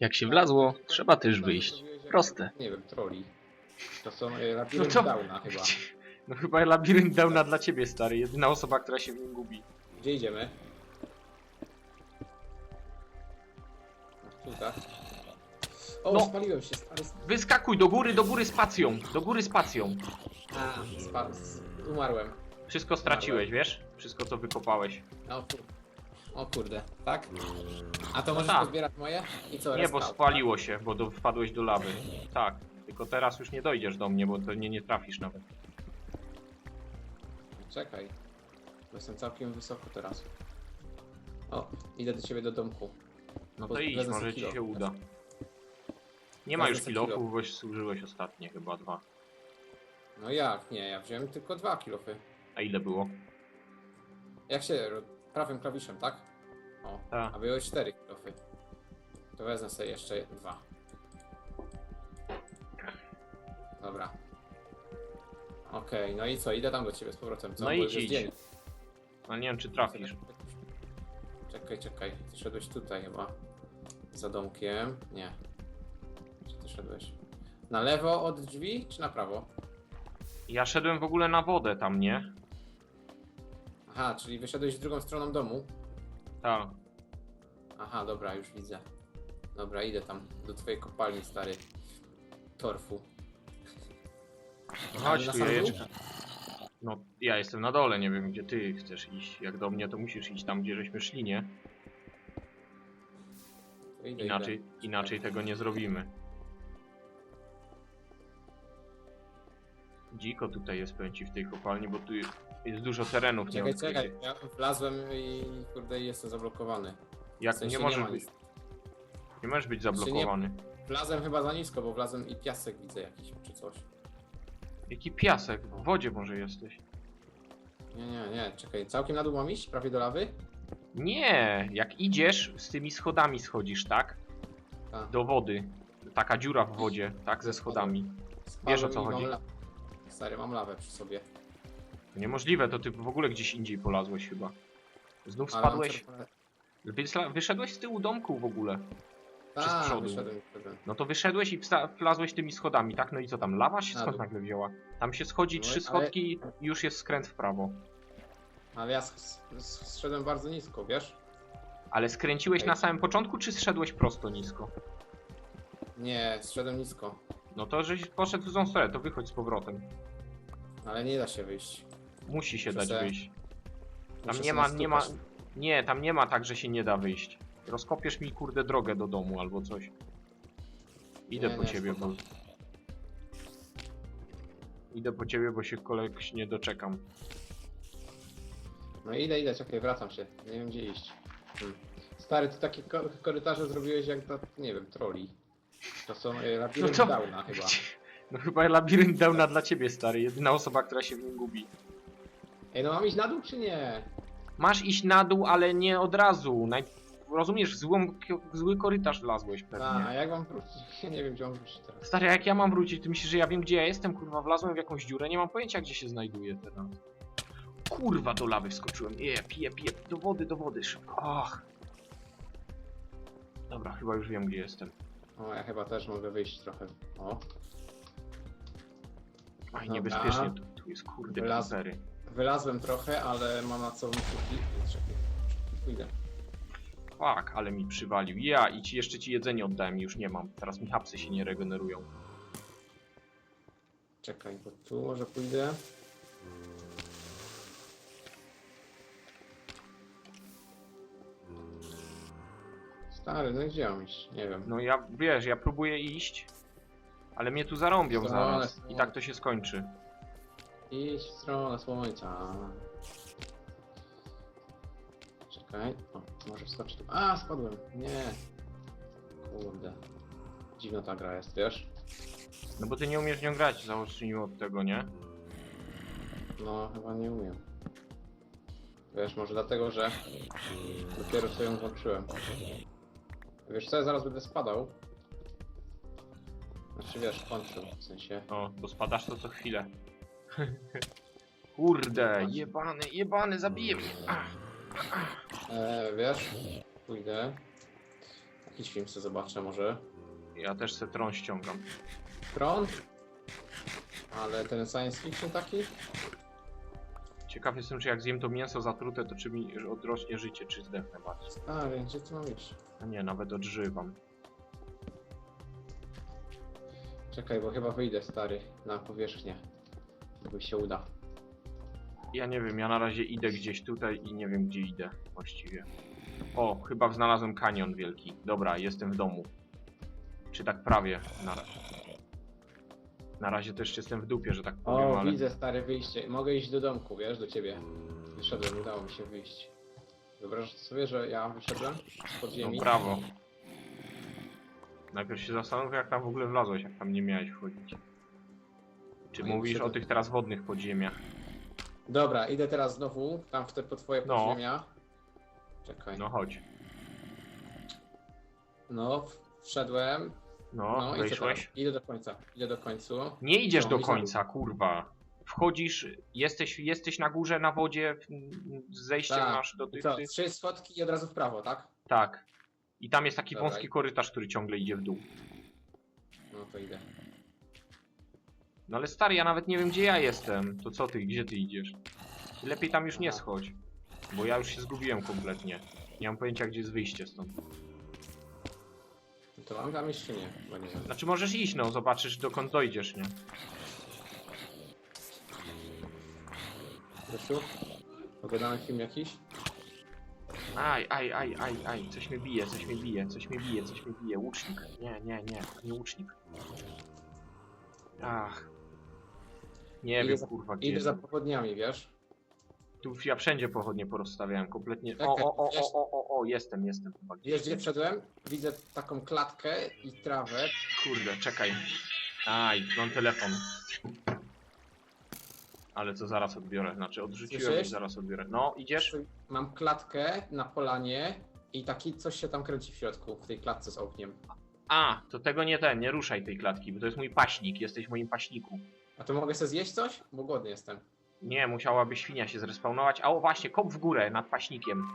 Jak się wlazło, trzeba też wyjść. Proste. Nie wiem, troli. To są e, labirynt No to- Downa chyba. No chyba labirynt Downa dla ciebie, stary. Jedyna osoba, która się w nim gubi. Gdzie idziemy? Tu tak. O, No. spaliłem się, stary. Wyskakuj do góry, do góry spacją. Do góry spacją. A, spa... s- umarłem. Wszystko straciłeś, wiesz? Wszystko co wykopałeś. O, kur... o kurde, tak? A to możesz tak. pozbierać moje? I co, Nie, bo restart, spaliło się, bo do, wpadłeś do lawy. Tak. Tylko teraz już nie dojdziesz do mnie, bo to nie, nie trafisz nawet. Czekaj. Bo jestem całkiem wysoko teraz. O, idę do ciebie do domku. No to idź, może ci się uda. Nie ma już kilofów, bo służyłeś ostatnie chyba dwa. No jak? Nie, ja wziąłem tylko dwa kilofy. A ile było? Jak się... prawym klawiszem, tak? O, Tak. a były cztery kilofy. To wezmę sobie jeszcze dwa. Dobra. Okej, no i co? Idę tam do ciebie z powrotem. Co? No Bo idź, już jest idź. dzień. No nie wiem czy trafisz. Czekaj, czekaj. Ty szedłeś tutaj chyba. Za domkiem. Nie. Czy ty szedłeś? Na lewo od drzwi, czy na prawo? Ja szedłem w ogóle na wodę tam, nie? Aha, czyli wyszedłeś drugą stroną domu. Tak. Aha, dobra, już widzę. Dobra, idę tam do twojej kopalni, stary. Torfu. Chodź tu. No, ja jestem na dole, nie wiem gdzie ty chcesz iść. Jak do mnie, to musisz iść tam, gdzie żeśmy szli, nie? Idę, Inaczej, inaczej tego nie zrobimy. Dziko tutaj jest, powiem ci, w tej kopalni, bo tu jest dużo terenów Czekaj, nieodkrytych. czekaj. Ja wlazłem i kurde jestem zablokowany. Jak W sensie nie możesz ma być, nic. nie możesz być nie- zablokowany. Wlazłem chyba za nisko, bo wlazłem i piasek widzę jakiś czy coś. Jaki piasek? W wodzie może jesteś. Nie, nie, nie, czekaj. Całkiem na dół mam iść? Prawie do lawy? Nie, jak idziesz, z tymi schodami schodzisz, tak? A. Do wody. Taka dziura w wodzie, tak? Ze schodami. Wiesz, o co chodzi? mam la- Stary, mam lawę przy sobie. Niemożliwe, to ty w ogóle gdzieś indziej polazłeś chyba. Znów Ale mam spadłeś? czerwone- Wysla- Wyszedłeś z tyłu domku w ogóle. Czy z przodu? wyszedłem. No to wyszedłeś i wsta- wlazłeś tymi schodami, tak? No i co tam, lawa się Na skąd dół. nagle wzięła? Tam się schodzi No i- trzy ale- schodki i już jest skręt w prawo. Ale ja zszedłem bardzo nisko, wiesz? Ale skręciłeś Ej. na samym początku, czy zszedłeś prosto nisko? Nie, zszedłem nisko. No to żeś poszedł w złą stronę, to wychodź z powrotem. Ale nie da się wyjść. Musi się Muszę dać se- wyjść. Tam Muszę nie ma, nie ma, nie, tam nie ma tak, że się nie da wyjść. Rozkopiesz mi kurde drogę do domu albo coś. Idę Nie, po nie, ciebie, bo... Idę po ciebie, bo się koleś nie doczekam. No idę, idę, czekaj, wracam się. Nie wiem gdzie iść. Hmm. Stary, ty takie ko- korytarze zrobiłeś jak dla, nie wiem, troli. To są e, labirynt no to- Downa chyba. No chyba labirynt Downa dla ciebie, stary. Jedyna osoba, która się w nim gubi. Ej, no mam iść na dół czy nie? Masz iść na dół, ale nie od razu. Naj... Rozumiesz, w, złą, w zły korytarz wlazłeś pewnie. A, a jak mam wrócić? Ja nie wiem gdzie mam wrócić teraz. Stary, jak ja mam wrócić? Ty myślisz, że ja wiem, gdzie ja jestem? Kurwa, wlazłem w jakąś dziurę, nie mam pojęcia, gdzie się znajduję teraz. Kurwa, do lawy wskoczyłem. Nie, piję, piję, do wody, do wody, szybko. Ach. Dobra, chyba już wiem, gdzie jestem. O, ja chyba też mogę wyjść trochę. O, Aj, niebezpiecznie, tu, tu jest kurde Wylaz- wylazłem trochę, ale mam na co musi Czekaj, pójdę. Fuck, ale mi przywalił. Ja i ci jeszcze ci jedzenie oddałem, już nie mam. Teraz mi hapsy się nie regenerują. Czekaj, bo tu może pójdę. Stary, no gdzie mam iść? Nie wiem. No ja, wiesz, ja próbuję iść, ale mnie tu zarąbią zaraz. I tak to się skończy. Idź w stronę słońca. Czekaj. O, może wskoczyć tu. A, spadłem. Nie. Kurde. Dziwna ta gra jest, wiesz? No bo ty nie umiesz nią grać, zacznijmy od tego, nie? No, chyba nie umiem. Wiesz, może dlatego, że dopiero co ją włączyłem. Wiesz co, ja zaraz będę spadał. Znaczy wiesz, kończył, w sensie. No, bo spadasz to co chwilę. Kurde, jebany, jebany, zabije mnie. Ach. E, wiesz, pójdę. Jakiś film sobie zobaczę może. Ja też se tron ściągam. Tron? Ale ten science fiction taki? Ciekaw jestem, czy jak zjem to mięso zatrute, to czy mi odrośnie życie, czy zdechnę bardziej. Stary, gdzie ty mam iść? A nie, nawet odżywam. Czekaj, bo chyba wyjdę stary na powierzchnię. Gdyby się uda. Ja nie wiem, ja na razie idę gdzieś tutaj i nie wiem gdzie idę właściwie. O, chyba znalazłem kanion wielki. Dobra, jestem w domu. Czy tak prawie na razie. Na razie też jestem w dupie, że tak powiem, O, ale... widzę stare wyjście. Mogę iść do domku, wiesz, do ciebie. Wyszedłem, udało mi się wyjść. Wyobrażasz sobie, że ja wyszedłem z No podziemi? brawo. Najpierw się zastanów, jak tam w ogóle wlazłeś, jak tam nie miałeś wchodzić. Czy No i mówisz o tych teraz wodnych podziemiach? Dobra, idę teraz znowu tam w te po twoje No. podziemia. Czekaj. No, No chodź. w- wszedłem. No, No, i co wejszłeś? Idę do końca. Idę do końcu. Nie idziesz No, do końca, kurwa. Wchodzisz, jesteś, jesteś na górze, na wodzie, w- z zejściem Tak. masz do I tych... co? tych- Trzy schodki i od razu w prawo, tak? Tak. I tam jest taki Dobra. wąski korytarz, który ciągle idzie w dół. No to idę. No ale stary, ja nawet nie wiem gdzie ja jestem. To co ty, gdzie ty idziesz? Lepiej tam już nie schodź. Bo ja już się zgubiłem kompletnie. Nie mam pojęcia gdzie jest wyjście stąd. To mam tam nie? Chyba nie wiem. Znaczy możesz iść, no zobaczysz dokąd dojdziesz, nie? Grzesiu? Oglądamy film jakiś? Aj, aj, aj, aj, aj, coś mnie bije, coś mnie bije, coś mnie bije, coś mnie bije. Łucznik. Nie, nie, nie, to nie łucznik. Ach. Nie Idę wiem, za- kurwa, gdzie Idę za jestem. pochodniami, wiesz? Tu ja wszędzie pochodnie porozstawiałem, kompletnie. O, Czekaj, o, o, wiesz- o, o, o, o, jestem, jestem chyba gdzieś. Wiesz gdzie wszedłem? Widzę taką klatkę i trawę. Kurde, czekaj. Aj, mam telefon. Ale co zaraz odbiorę, znaczy odrzuciłem Słyszysz? i zaraz odbiorę. No, idziesz? Mam klatkę na polanie i taki coś się tam kręci w środku, w tej klatce z ogniem. A, to tego nie ten, nie ruszaj tej klatki, bo to jest mój paśnik, jesteś w moim paśniku. A to mogę sobie zjeść coś? Bo głodny jestem. Nie, musiałaby świnia się zrespawnować. A o właśnie, kop w górę nad paśnikiem.